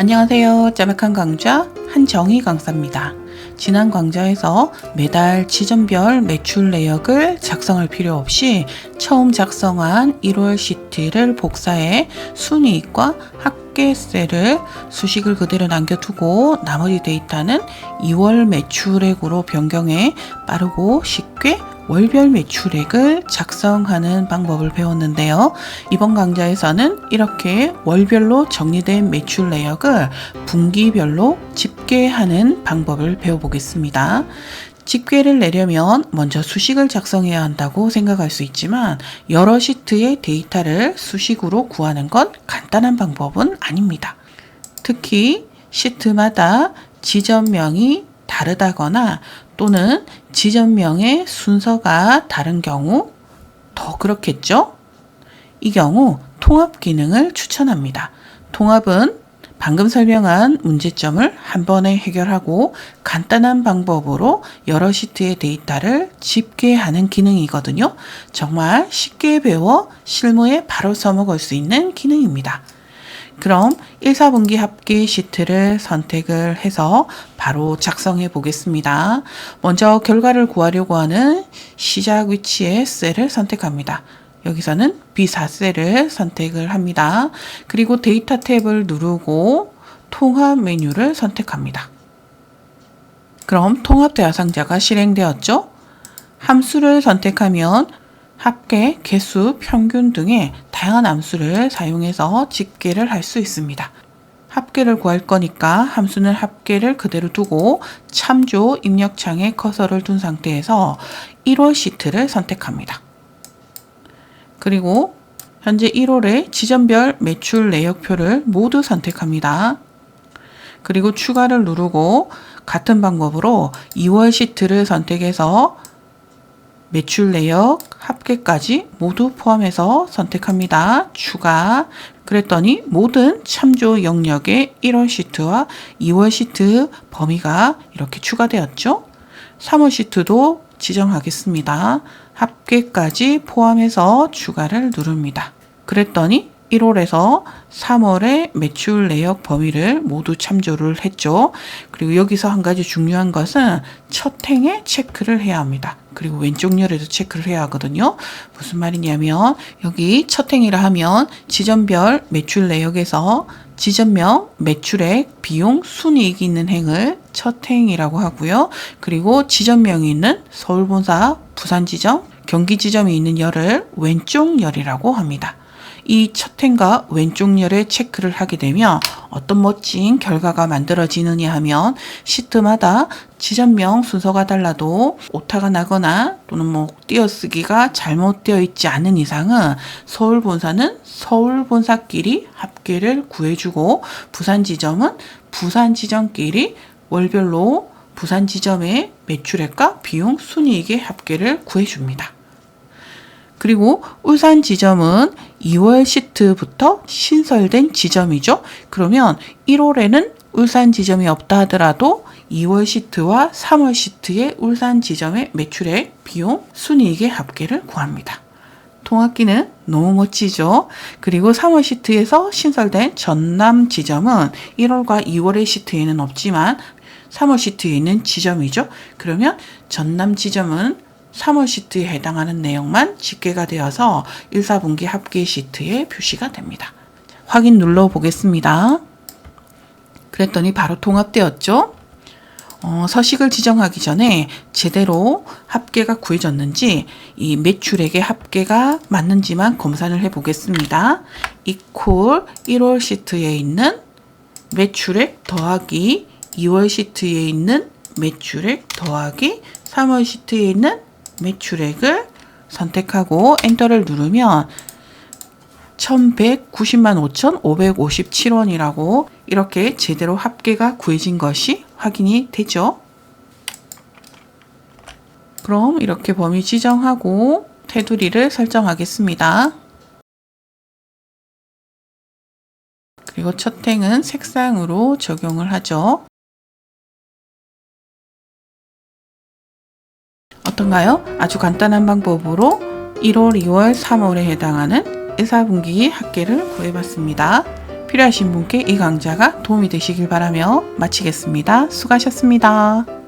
안녕하세요. 짜백한 강좌 한정희 강사입니다. 지난 강좌에서 매달 지점별 매출 내역을 작성할 필요 없이 처음 작성한 1월 시트를 복사해 순이익과 합계세를 수식을 그대로 남겨두고 나머지 데이터는 2월 매출액으로 변경해 빠르고 쉽게 월별 매출액을 작성하는 방법을 배웠는데요. 이번 강좌에서는 이렇게 월별로 정리된 매출 내역을 분기별로 집계하는 방법을 배워보겠습니다. 집계를 내려면 먼저 수식을 작성해야 한다고 생각할 수 있지만 여러 시트의 데이터를 수식으로 구하는 건 간단한 방법은 아닙니다. 특히 시트마다 지점명이 다르다거나 또는 지점명의 순서가 다른 경우 더 그렇겠죠? 이 경우 통합 기능을 추천합니다. 통합은 방금 설명한 문제점을 한 번에 해결하고 간단한 방법으로 여러 시트의 데이터를 집계하는 기능이거든요. 정말 쉽게 배워 실무에 바로 써먹을 수 있는 기능입니다. 그럼 1, 4분기 합계 시트를 선택을 해서 바로 작성해 보겠습니다. 먼저 결과를 구하려고 하는 시작 위치의 셀을 선택합니다. 여기서는 B4셀을 선택을 합니다. 그리고 데이터 탭을 누르고 통합 메뉴를 선택합니다. 그럼 통합 대화상자가 실행되었죠? 함수를 선택하면 합계, 개수, 평균 등의 다양한 함수를 사용해서 집계를 할 수 있습니다. 합계를 구할 거니까 함수는 합계를 그대로 두고 참조 입력창에 커서를 둔 상태에서 1월 시트를 선택합니다. 그리고 현재 1월의 지점별 매출 내역표를 모두 선택합니다. 그리고 추가를 누르고 같은 방법으로 2월 시트를 선택해서 매출 내역 합계까지 모두 포함해서 선택합니다. 추가. 그랬더니 모든 참조 영역의 1월 시트와 2월 시트 범위가 이렇게 추가되었죠. 3월 시트도 지정하겠습니다. 합계까지 포함해서 추가를 누릅니다. 그랬더니 1월에서 3월의 매출 내역 범위를 모두 참조를 했죠. 그리고 여기서 한 가지 중요한 것은 첫 행에 체크를 해야 합니다. 그리고 왼쪽 열에도 체크를 해야 하거든요. 무슨 말이냐면 여기 첫 행이라 하면 지점별 매출 내역에서 지점명, 매출액, 비용, 순이익이 있는 행을 첫 행이라고 하고요. 그리고 지점명이 있는 서울본사, 부산지점, 경기지점이 있는 열을 왼쪽 열이라고 합니다. 이 첫 행과 왼쪽 열에 체크를 하게 되면 어떤 멋진 결과가 만들어지느냐 하면 시트마다 지점명 순서가 달라도 오타가 나거나 또는 뭐 띄어쓰기가 잘못되어 있지 않은 이상은 서울 본사는 서울 본사끼리 합계를 구해주고 부산 지점은 부산 지점끼리 월별로 부산 지점의 매출액과 비용 순이익의 합계를 구해줍니다. 그리고 울산 지점은 2월 시트부터 신설된 지점이죠. 그러면 1월에는 울산 지점이 없다 하더라도 2월 시트와 3월 시트의 울산 지점의 매출액, 비용, 순이익의 합계를 구합니다. 통합기는 너무 멋지죠? 그리고 3월 시트에서 신설된 전남 지점은 1월과 2월의 시트에는 없지만 3월 시트에 있는 지점이죠. 그러면 전남 지점은 3월 시트에 해당하는 내용만 집계가 되어서 1, 4분기 합계 시트에 표시가 됩니다. 확인 눌러 보겠습니다. 그랬더니 바로 통합되었죠? 어, 서식을 지정하기 전에 제대로 합계가 구해졌는지 이 매출액의 합계가 맞는지만 검사를 해 보겠습니다. 이퀄 1월 시트에 있는 매출액 더하기 2월 시트에 있는 매출액 더하기 3월 시트에 있는 매출액을 선택하고 엔터를 누르면 1190만 5,557원이라고 이렇게 제대로 합계가 구해진 것이 확인이 되죠. 그럼 이렇게 범위 지정하고 테두리를 설정하겠습니다. 그리고 첫 행은 색상으로 적용을 하죠. 어떤가요? 아주 간단한 방법으로 1월, 2월, 3월에 해당하는 1, 4분기 합계를 구해봤습니다. 필요하신 분께 이 강좌가 도움이 되시길 바라며 마치겠습니다. 수고하셨습니다.